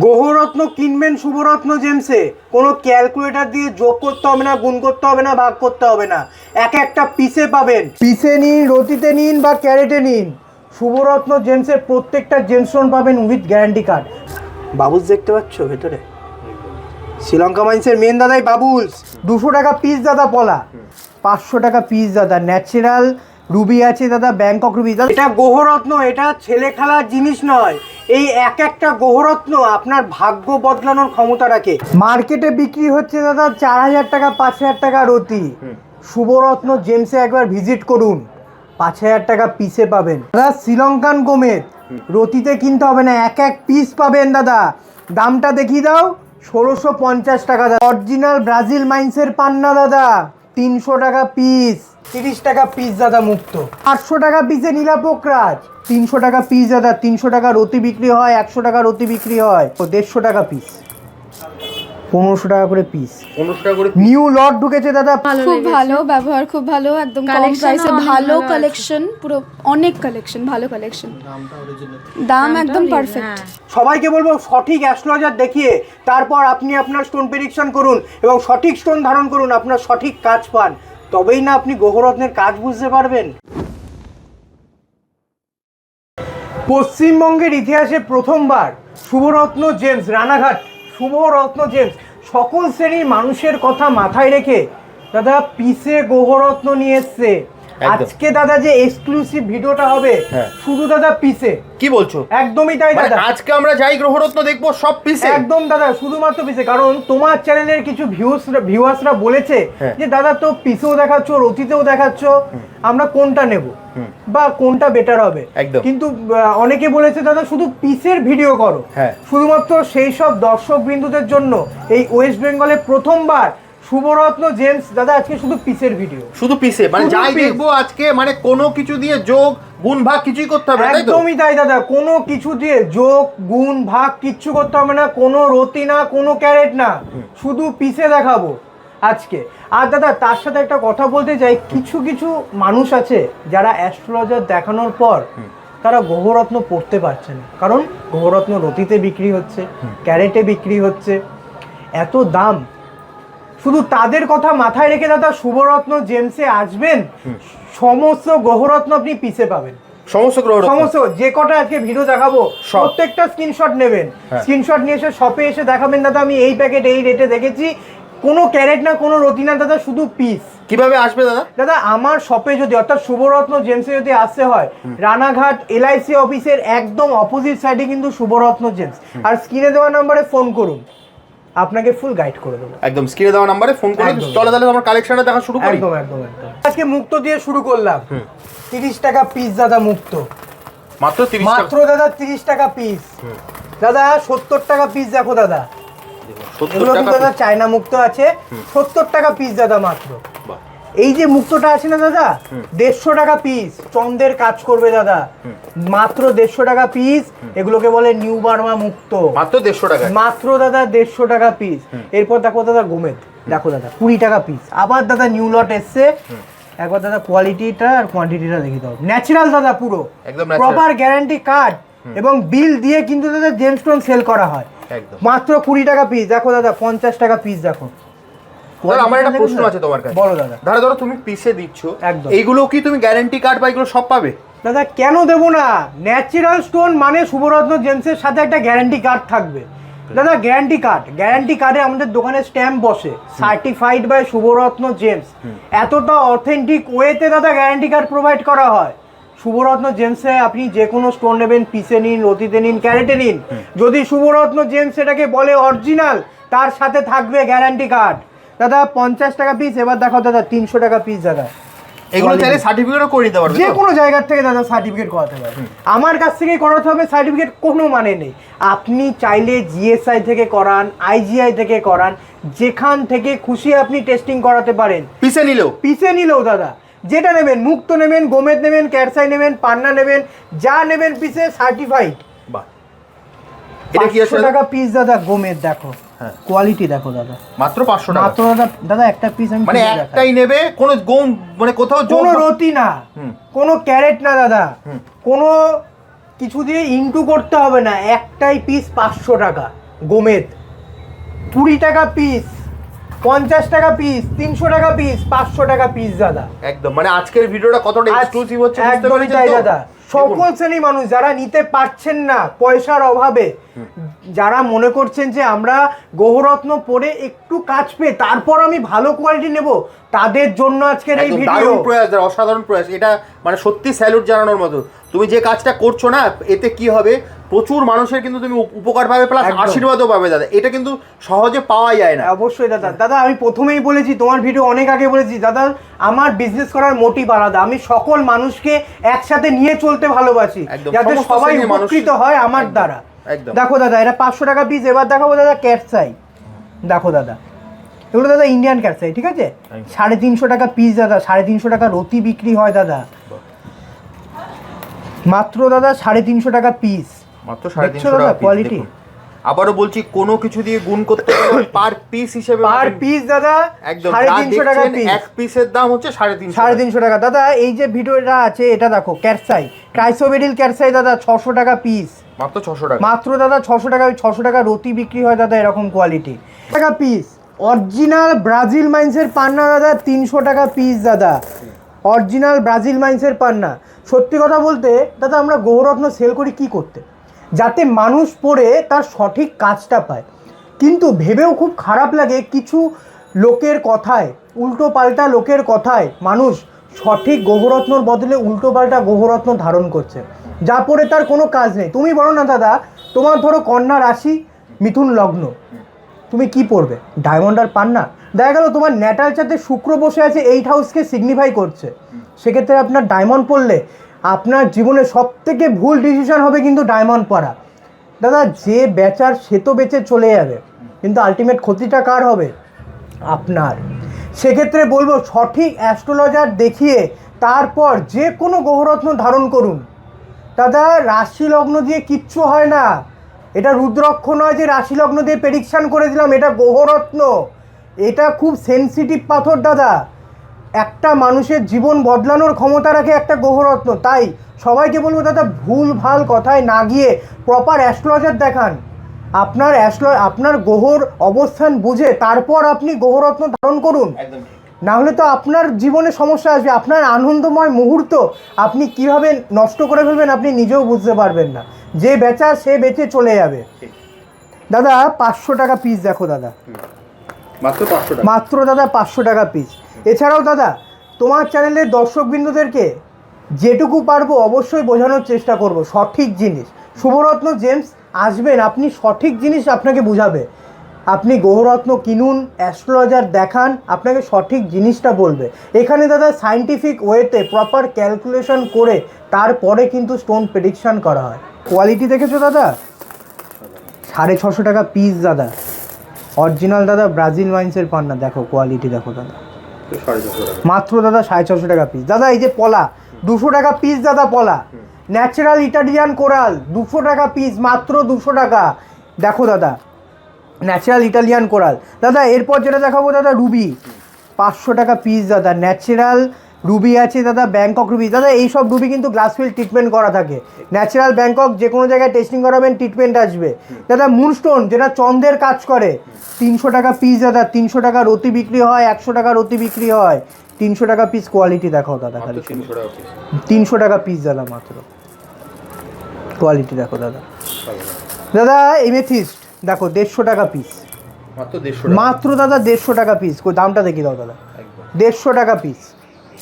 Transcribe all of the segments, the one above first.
গ্রহরত্ন কিনবেন শুভরত্ন জেমসে। কোনো ক্যালকুলেটর দিয়ে যোগ করতে হবে না, গুণ করতে হবে না, ভাগ করতে হবে না। এক একটা পিসে পাবেন। পিসে নিন, রতিতে নিন বা ক্যারেটে নিন। শুভরত্ন জেমসের প্রত্যেকটা জেমস্টোন পাবেন উইথ গ্যারান্টি কার্ড। বাবুলস দেখতে পাচ্ছ ভেতরে? শ্রীলঙ্কা মাইন্সের মেন দাদাই বাবুলস। দুশো টাকা পিস দাদা পলা। পাঁচশো টাকা পিস দাদা। ন্যাচারাল রুবি আছে দাদা ব্যাংকক রুবি। দাদা এটা গ্রহরত্ন এটা ছেলে খেলার জিনিস নয়। এই এক একটা গ্রহরত্ন আপনার ভাগ্য বদলানোর ক্ষমতা রাখে। মার্কেটে বিক্রি হচ্ছে দাদা চার হাজার টাকা পাঁচ হাজার টাকা রতি। শুভরত্ন জেমসে একবার ভিজিট করুন। পাঁচ হাজার টাকা পিসে পাবেন। দাদা শ্রীলঙ্কান গোমেদ রতিতে কিনতে হবে না এক এক পিস পাবেন দাদা। দামটা দেখিয়ে দাও ষোলোশো পঞ্চাশ টাকা দাদা। অরিজিনাল ব্রাজিল মাইন্সের পান্না দাদা। তিনশো টাকা পিস, তিরিশ টাকা পিস দাদা মুক্ত। আটশো টাকা পিসে নীলাপোকরাজ তিনশো টাকা পিস দাদা, তিনশো টাকা রতি বিক্রি হয়, একশো টাকা রতি বিক্রি হয় ও দেড়শো টাকা পিস। পনেরোশো টাকা করে পিস পনেরোশো টাকা করে নিউ লট ঢুকেছে দাদা। খুব ভালো ব্যবহার খুব ভালো একদম কম প্রাইসে ভালো ভালো কালেকশন পুরো অনেক কালেকশন ভালো কালেকশন দাম একদম পারফেক্ট সবাইকে বলব সঠিক অ্যাস্ট্রোলজার দেখিয়ে তারপর আপনি আপনার স্টোন প্রেডিকশন করুন এবং সঠিক স্টোন ধারণ করুন আপনার সঠিক কাজ পান। তবেই না আপনি গ্রহরত্নের কাজ বুঝতে পারবেন। পশ্চিমবঙ্গের ইতিহাসে প্রথমবার শুভরত্ন জেমস রানাঘাট শুভরত্ন জেমস সকল শ্রেণির মানুষের কথা মাথায় রেখে দাদা পিসে গ্রহরত্ন নিয়ে এসছে। আজকে দাদা যে এক্সক্লুসিভ ভিডিওটা হবে হ্যাঁ। শুধু দাদা পিসে কি বলছো? একদমই তাই মানে দাদা। আজকে আমরা যাই গ্রহরত্ন দেখব সব পিসে একদম দাদা শুধুমাত্র পিসে কারণ তোমার চ্যানেলের কিছু ভিউস ভিউয়ার্সরা বলেছে হ্যাঁ। যে দাদা তো পিসেও দেখাচ্ছ রতিতেও দেখাচ্ছ আমরা কোনটা নেব? বা কোনটা বেটার হবে? একদম। কিন্তু অনেকে বলেছে দাদা শুধু পিসের ভিডিও করো। হ্যাঁ। শুধুমাত্র সেই সব দর্শক বিন্দুদের জন্য এই ওয়েস্ট বেঙ্গলে প্রথমবার শুভরত্ন জেমস দাদা আজকে শুধু পিসের ভিডিও শুধু পিসে মানে শুধু যাই piece। দেখব আজকে মানে কোনো কিছু দিয়ে যোগ গুণ ভাগ কিছুই করতে হবে না, তাই তো? একদমই তাই দাদা। কোনো কিছু দিয়ে যোগ গুণ ভাগ কিচ্ছু করতে হবে না কোনো রতি না কোনো ক্যারেট না। শুধু পিসে দেখাবো আজকে। আর দাদা তার সাথে একটা কথা বলতে চাই। কিছু কিছু মানুষ আছে যারা অ্যাস্ট্রোলজার দেখানোর পর তারা গ্রহরত্ন পড়তে পারছে না। কারণ গ্রহরত্ন রতিতে বিক্রি হচ্ছে ক্যারেটে বিক্রি হচ্ছে। এত দাম শুধু তাদের কথা মাথায় রেখে দাদা শুভরত্ন জেমসে আসবেন সমস্ত গ্রহরত্ন আপনি পিসে পাবেন। সমস্ত গ্রহরত্ন সমস্ত যে কটা আজকে ভিডিও দেখাবো। প্রত্যেকটা স্ক্রিনশট নেবেন। হ্যাঁ। স্ক্রিনশট নিয়ে এসে শপে এসে দেখাবেন দাদা আমি এই প্যাকেট এই রেটে দেখেছি। কোনো ক্যারেট না কোনো রতিনা দাদা শুধু পিস কীভাবে আসবে দাদা? দাদা আমার শপে যদি অর্থাৎ শুভরত্ন জেমসে যদি আসতে হয় রানাঘাট এলআইসি অফিসের একদম অপোজিট সাইডে কিন্তু শুভরত্ন জেমস। আর স্ক্রিনে দেওয়া নাম্বারে ফোন করুন। আপনাকে ফুল গাইড করে দেবো। একদম স্ক্রিনে দেওয়া নাম্বারে ফোন করে চলে তাহলে আমার কালেকশনটা দেখা শুরু করি। একদম একদম একদম। আজকে মুক্ত দিয়ে শুরু করলাম। তিরিশ টাকা পিস দাদা মুক্ত। মাত্র তিরিশ মাত্র দাদা তিরিশ টাকা পিস দাদা সত্তর টাকা পিস দেখো দাদা। এগুলো দাদা চায়না মুক্ত আছে। সত্তর টাকা পিস দাদা মাত্র। এই যে মুক্তটা আছে না দাদা? দেড়শো টাকা পিস চন্দ্রের কাজ করবে দাদা। মাত্র দেড়শো টাকা পিস এগুলোকে বলে নিউ বার্মা মুক্ত। মাত্র দেড়শো টাকা। মাত্র দাদা দেড়শো টাকা পিস এরপর দেখো দাদা গোমেদ। দেখো দাদা কুড়ি টাকা পিস আবার দাদা নিউ লট এসছে। একবার দাদা কোয়ালিটিটা আর কোয়ান্টিটিটা দেখে দাও। ন্যাচারাল দাদা পুরো। একদম প্রপার গ্যারান্টি কার্ড এবং বিল দিয়ে কিন্তু দাদা জেমস্টোন সেল করা হয়। মাত্র কুড়ি টাকা পিস দেখো দাদা পঞ্চাশ টাকা পিস দেখো। আমার একটা প্রশ্ন আছে তোমার কাছে। বলো দাদা। ধরো ধরো তুমি পিসে দিচ্ছ একদম। এইগুলো কি তুমি গ্যারান্টি কার্ড বা এগুলো সব পাবে? দাদা কেন দেবো না? ন্যাচারাল স্টোন মানে শুভরত্ন জেমসের সাথে একটা গ্যারান্টি কার্ড থাকবে। দাদা গ্যারান্টি কার্ড গ্যারান্টি কার্ডে আমাদের দোকানে স্ট্যাম্প বসে। Certified by Subharatna gems. এতটা অথেন্টিক ওয়েতে দাদা গ্যারান্টি কার্ড প্রোভাইড করা হয়। শুভরত্ন জেমসে আপনি যে কোনো স্টোন নেবেন পিসে নিন রতিতে নিন ক্যারেটে নিন। যদি শুভরত্ন জেমস এটাকে বলে অরিজিনাল তার সাথে থাকবে গ্যারান্টি কার্ড দাদা পঞ্চাশ টাকা পিস এবার দেখো দাদা তিনশো টাকা পিস দাদা। এগুলো চাইলে সার্টিফিকেটও করে দিতে পারবে যে কোনো জায়গার থেকে দাদা সার্টিফিকেট করাতে পারে আমার কাছ করাতে হবে সার্টিফিকেট কোনো মানে নেই। আপনি চাইলে জিএসআই থেকে করান আইজিআই থেকে করান যেখান থেকে খুশি আপনি টেস্টিং করাতে পারেন। পিসে নিলেও? পিসে নিলেও দাদা। যেটা নেবেন মুক্ত নেবেন গোমেদ নেবেন ক্যারসাই নেবেন পান্না নেবেন যা নেবেন পিসে সার্টিফাইড বাহ। এটা কি? টাকা পিস দাদা গোমেদ দেখো। কোয়ালিটি দেখো দাদা। মাত্র পাঁচশো টাকা। মাত্র দাদা দাদা একটা পিস আমি মানে একটাই নেবে কোনো গম মানে কোথাও কোনো রতি না। কোনো ক্যারেট না দাদা। কোনো কিছু দিয়ে ইনটু করতে হবে না। একটাই পিস পাঁচশো টাকা। গোমেদ। কুড়ি টাকা পিস পঞ্চাশ টাকা পিস তিনশো টাকা পিস পাঁচশো টাকা পিস দাদা। একদম। মানে আজকের ভিডিওটা কতটা এক্সক্লুসিভ হচ্ছে একদমই তাই দাদা। সকল শ্রেণি মানুষ যারা নিতে পারছেন না পয়সার অভাবে যারা মনে করছেন যে আমরা গহরত্ন পরে একটু কাজ পেয়ে তারপর আমি ভালো কোয়ালিটি নেব তাদের জন্য আজকের এই ভিডিও প্রয়াস অসাধারণ প্রয়াস এটা মানে সত্যি স্যালুট জানানোর মতো। তুমি যে কাজটা করছ না এতে কি হবে? প্রচুর মানুষের কিন্তু তুমি উপ- উপকার পাবে প্লাস আশীর্বাদও পাবে দাদা। এটা কিন্তু সহজে পাওয়া যায় না। অবশ্যই দাদা। দাদা আমি প্রথমেই বলেছি তোমার ভিডিও অনেক আগে বলেছি দাদা আমার বিজনেস করার মোটিভ আলাদা। আমি সকল মানুষকে একসাথে নিয়ে চলতে ভালোবাসি যাতে সবাই উপকৃত হয় আমার দ্বারা। একদম। দেখো দাদা এটা পাঁচশো টাকা পিস এবার দেখাবো দাদা ক্যাটসাই দেখো দাদা এগুলো দাদা ইন্ডিয়ান ক্যাটসাই ঠিক আছে? সাড়ে তিনশো টাকা পিস দাদা সাড়ে তিনশো টাকা রতি বিক্রি হয় দাদা। মাত্র দাদা সাড়ে তিনশো টাকা পিস মাত্র সাড়ে তিনশো টাকা? দেখুন। আবারও বলছি কোনো কিছু দিয়ে গুণ করতে গেলে পার পিস হিসেবে পার পিস দাদা একদম সাড়ে তিনশো টাকা পিস এক পিসের দাম হচ্ছে সাড়ে তিনশো সাড়ে টাকা। তিনশো টাকা। দাদা এই যে ভিডিওটা আছে এটা দেখো ক্যাটসাই ট্রাইসোবেডিল ক্যাটসাই দাদা ছশো টাকা পিস মাত্র ছশো টাকা। মাত্র দাদা ছশো টাকা, ওই ছশো টাকা রতি বিক্রি হয় দাদা এরকম কোয়ালিটি টাকা পিস অরিজিনাল ব্রাজিল মাইন্সের পান্না দাদা, তিনশো টাকা পিস দাদা। অরিজিনাল ব্রাজিল মাইন্সের পান্না। সত্যি কথা বলতে, দাদা, আমরা গৌরত্ন সেল করি কি করতে? যাতে মানুষ পড়ে তার সঠিক কাজটা পায়। কিন্তু ভেবেও খুব খারাপ লাগে কিছু লোকের কথায়, উল্টো পাল্টা লোকের কথায় মানুষ সঠিক গৌরত্নর বদলে উল্টো পাল্টা গৌরত্ন ধারণ করছে। যা পরে তার কোনো কাজ নেই। তুমি বলো না, দাদা, তোমার ধরো কন্যা রাশি মিথুন লগ্ন। তুমি কি পড়বে? ডায়মন্ড আর পান না দেখা গেল তোমার ন্যাটাল চাতে শুক্র বসে আছে এইট হাউসকে সিগনিফাই করছে। সেক্ষেত্রে আপনার ডায়মন্ড পড়লে আপনার জীবনে সব থেকে ভুল ডিসিশন হবে কিন্তু ডায়মন্ড পরা দাদা, যে বেচার সে তো বেচে চলে যাবে, কিন্তু আলটিমেট ক্ষতিটা কার হবে? আপনার। সেক্ষেত্রে বলব, সঠিক অ্যাস্ট্রোলজার দেখিয়ে তারপর যে কোনো গ্রহরত্ন ধারণ করুন। দাদা রাশি লগ্ন দিয়ে কিচ্ছু হয় না। এটা রুদ্রক্ষ নয় যে রাশি লগ্ন দিয়ে প্রেডিকশান করে দিলাম এটা গ্রহরত্ন। এটা খুব সেনসিটিভ পাথর, দাদা। একটা মানুষের জীবন বদলানোর ক্ষমতা রাখে একটা গ্রহরত্ন। তাই সবাইকে বলব, দাদা, ভুল, ভালো কথায় না গিয়ে প্রপার অ্যাস্ট্রোলজার দেখান। আপনার অ্যাস্ট্রো আপনার গ্রহর অবস্থান বুঝে তারপর আপনি গ্রহরত্ন ধারণ করুন। না হলে তো আপনার জীবনে সমস্যা আসবে আপনার আনন্দময় মুহূর্ত আপনি কীভাবে নষ্ট করে ফেলবেন আপনি নিজেও বুঝতে পারবেন না। যে বেচা সে বেঁচে চলে যাবে। দাদা পাঁচশো টাকা পিস দেখো দাদা। মাত্র পাঁচশো মাত্র দাদা পাঁচশো টাকা পিস এছাড়াও দাদা তোমার চ্যানেলের দর্শকবৃন্দদেরকে যেটুকু পারব অবশ্যই বোঝানোর চেষ্টা করব সঠিক জিনিস। শুভরত্ন জেমস আসবেন আপনি সঠিক জিনিস আপনাকে বুঝাবে। আপনি গ্রহরত্ন কিনুন অ্যাস্ট্রোলজার দেখান আপনাকে সঠিক জিনিসটা বলবে। এখানে দাদা সাইন্টিফিক ওয়েতে প্রপার ক্যালকুলেশন করে তারপরে কিন্তু স্টোন প্রেডিকশন করা হয়। কোয়ালিটি দেখেছ দাদা? সাড়ে ছশো টাকা পিস দাদা। অরিজিনাল দাদা ব্রাজিল মাইন্সের পান্না। দেখো কোয়ালিটি দেখো দাদা। মাত্র দাদা সাড়ে ছশো টাকা পিস দাদা এই যে পলা দুশো টাকা পিস দাদা পলা। ন্যাচারাল ইটালিয়ান কোরাল দুশো টাকা পিস মাত্র দুশো টাকা। দেখো দাদা ন্যাচারাল ইটালিয়ান কোরাল দাদা এরপর যেটা দেখাবো দাদা রুবি পাঁচশো টাকা পিস দাদা ন্যাচারাল রুবি আছে দাদা ব্যাংকক রুবি দাদা এই সব রুবি কিন্তু গ্লাসফিল ট্রিটমেন্ট করা থাকে। ন্যাচারাল ব্যাংকক যে কোনো জায়গায় টেস্টিং করাবেন ট্রিটমেন্ট আসবে। দাদা মুনস্টোন যেটা চন্দ্রের কাজ করে তিনশো টাকা পিস দাদা তিনশো টাকা রতি বিক্রি হয় একশো টাকা রতি বিক্রি হয়। তিনশো টাকা পিস কোয়ালিটি দেখাও দাদা খালি তিনশো টাকা তিনশো টাকা পিস দাদা মাত্র। কোয়ালিটি দেখো দাদা। দাদা এমেথিস্ট দেখো দেড়শো টাকা পিস মাত্র দেড়শো টাকা। মাত্র দাদা দেড়শো টাকা পিস দামটা দেখি দাও দাদা। দেড়শো টাকা পিস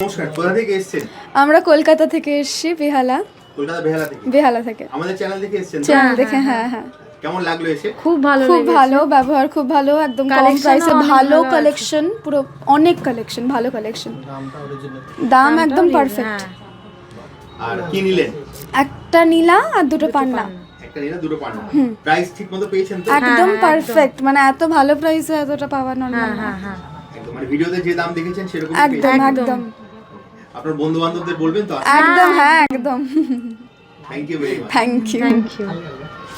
নমস্কার কোথা থেকে এসেছেন? আমরা কলকাতা থেকে এসেছি বেহালা। কলকাতা বেহালা থেকে? বেহালা থেকে। আমাদের চ্যানেল থেকে এসেছেন চ্যানেল দেখে হ্যাঁ হ্যাঁ। কেমন লাগল এসে? খুব ভালো খুব ভালো ব্যবহার খুব ভালো একদম কম প্রাইসে ভালো ভালো কালেকশন পুরো অনেক কালেকশন ভালো কালেকশন দাম একদম পারফেক্ট হ্যাঁ, আর কি নিলেন? একটা নীলা আর দুটো পান্না। একটা নিলে দুটো পান প্রাইস ঠিক মতো পেয়েছেন তো? একদম হ্যাঁ, পারফেক্ট মানে এত ভালো প্রাইসে এতটা পাওয়া নর্মাল হ্যাঁ হ্যাঁ হ্যাঁ। একদম মানে ভিডিওতে যে দাম দেখেছেন সেরকম একদম একদম। একদম। আপনার বন্ধু বান্ধবদের বলবেন তো? একদম হ্যাঁ। একদম। Thank you very much thank you thank you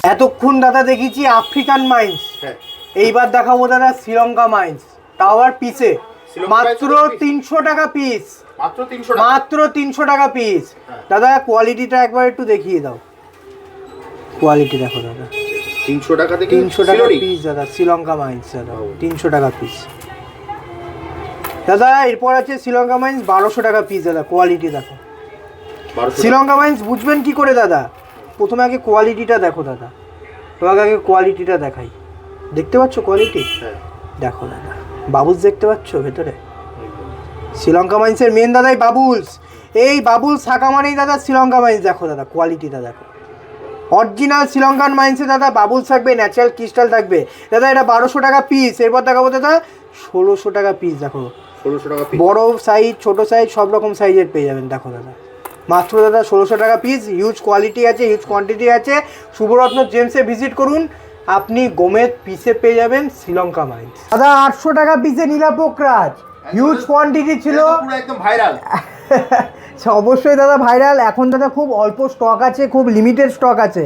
এতক্ষণ দাদা দেখেছি আফ্রিকান মাইন্স হ্যাঁ। এইবার দেখাবো দাদা শ্রীলঙ্কা মাইন্স টাওয়ার পিসে মাত্র? তিনশো টাকা পিস মাত্র তিনশো টাকা। মাত্র তিনশো টাকা পিস হ্যাঁ। দাদা কোয়ালিটিটা একবার একটু দেখিয়ে দাও। কোয়ালিটি দেখো দাদা। তিনশো টাকা থেকে তিনশো টাকা পিস দাদা শ্রীলঙ্কা মাইন্স দাদা। তিনশো টাকা পিস দাদা এরপর আছে শ্রীলঙ্কা মাইন্স বারোশো টাকা পিস দাদা কোয়ালিটি দেখো। শ্রীলঙ্কা মাইন্স বুঝবেন কি করে দাদা? প্রথমে আগে কোয়ালিটিটা দেখো দাদা। তোমাকে আগে কোয়ালিটিটা দেখাই। দেখতে পাচ্ছ কোয়ালিটি হ্যাঁ, দেখো দাদা বাবুলস দেখতে পাচ্ছ ভেতরে? শ্রীলঙ্কা মাইন্সের মেন দাদাই বাবুলস। এই বাবুলস থাকা মানেই দাদা শ্রীলঙ্কা মাইন্স দেখো দাদা কোয়ালিটিটা দেখো। অরিজিনাল শ্রীলঙ্কান মাইন্সে দাদা বাবুল থাকবে ন্যাচারাল ক্রিস্টাল থাকবে। দাদা এটা বারোশো টাকা পিস এরপর দেখাবো দাদা ষোলোশো টাকা পিস দেখো। ষোলোশো টাকা বড় সাইজ ছোট সাইজ সব রকম সাইজের পেয়ে যাবেন দেখো দাদা। মাত্র দাদা ষোলোশো টাকা পিস হিউজ কোয়ালিটি আছে হিউজ কোয়ান্টিটি আছে। শুভরত্ন জেমসে ভিজিট করুন আপনি গোমেদ পিসে পেয়ে যাবেন শ্রীলঙ্কা মাইন্স দাদা আটশো টাকা পিসে নীলাপোকরাজ হিউজ কোয়ান্টিটি ছিল। একদম ভাইরাল আচ্ছা, অবশ্যই দাদা ভাইরাল। এখন দাদা খুব অল্প স্টক আছে খুব লিমিটেড স্টক আছে।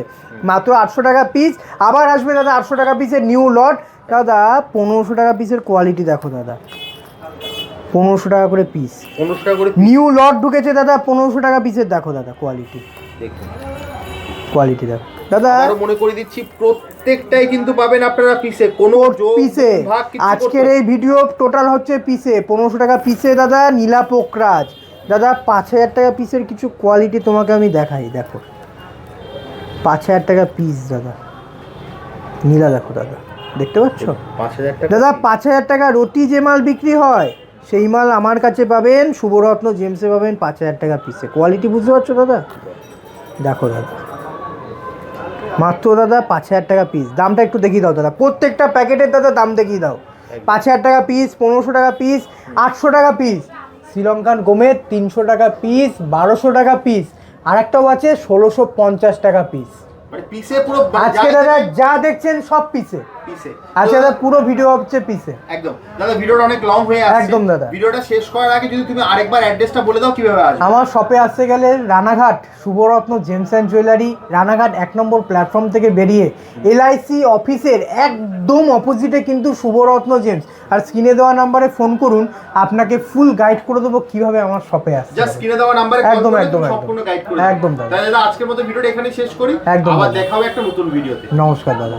মাত্র আটশো টাকা পিস আবার আসবে দাদা আটশো টাকা পিসের নিউ লট দাদা পনেরোশো টাকা পিসের কোয়ালিটি দেখো দাদা। পনেরোশো টাকা করে পিস পনেরোশো টাকা করে নিউ লট ঢুকেছে দাদা পনেরোশো টাকা পিসের দেখো দাদা কোয়ালিটি কোয়ালিটি দেখো। দাদা আরও মনে করে দিচ্ছি প্রত্যেকটাই কিন্তু পাবেন আপনারা পিসে কোনো পিসে আজকের এই ভিডিও টোটাল হচ্ছে পিসে পনেরোশো টাকা পিসে দাদা নীলা পোকরাজ। দাদা পাঁচ হাজার টাকা পিসের কিছু কোয়ালিটি তোমাকে আমি দেখাই দেখো। পাঁচ হাজার টাকা পিস দাদা। নীলা দেখো দাদা। দেখতে পাচ্ছ? পাঁচ হাজার টাকা দাদা পাঁচ হাজার টাকা রুটি যে মাল বিক্রি হয় সেই মাল আমার কাছে পাবেন শুভরত্ন জেমসে পাবেন পাঁচ হাজার টাকা পিসে কোয়ালিটি বুঝতে পারছ দাদা? দেখো দাদা। মাত্র দাদা পাঁচ হাজার টাকা পিস দামটা একটু দেখিয়ে দাও দাদা। প্রত্যেকটা প্যাকেটের দাদা দাম দেখিয়ে দাও। পাঁচ হাজার টাকা পিস পনেরোশো টাকা পিস আটশো টাকা পিস শ্রীলঙ্কান গোমের তিনশো টাকা পিস বারোশো টাকা পিস আর একটাও আছে ষোলোশো পঞ্চাশ টাকা পিস মানে পিসে পুরো আজকে দাদা যা দেখছেন সব পিসে পিসে আজকে দাদা পুরো ভিডিও হচ্ছে পিসে একদম। দাদা ভিডিওটা অনেক লং হয়ে আসছে একদম দাদা। ভিডিওটা শেষ করার আগে যদি তুমি আরেকবার অ্যাড্রেসটা বলে দাও কীভাবে আসবে? আমার শপে আসতে গেলে Ranaghat Subharatna gems and jewellery Ranaghat এক নম্বর প্ল্যাটফর্ম থেকে বেরিয়ে এলআইসি অফিসের একদম অপোজিটে কিন্তু শুভরত্ন জেমস। আর স্ক্রিনে দেওয়া নাম্বারে ফোন করুন আপনাকে ফুল গাইড করে দেবো কীভাবে আমার শপে আসতে জাস্ট স্ক্রিনে দেওয়া নাম্বারে একদম, একদম, একদম। সম্পূর্ণ গাইড করে একদম দাদা। আজকের মতো ভিডিওটা এখানে শেষ করি। একদম আবার দেখা হবে একটা নতুন ভিডিওতে নমস্কার দাদা।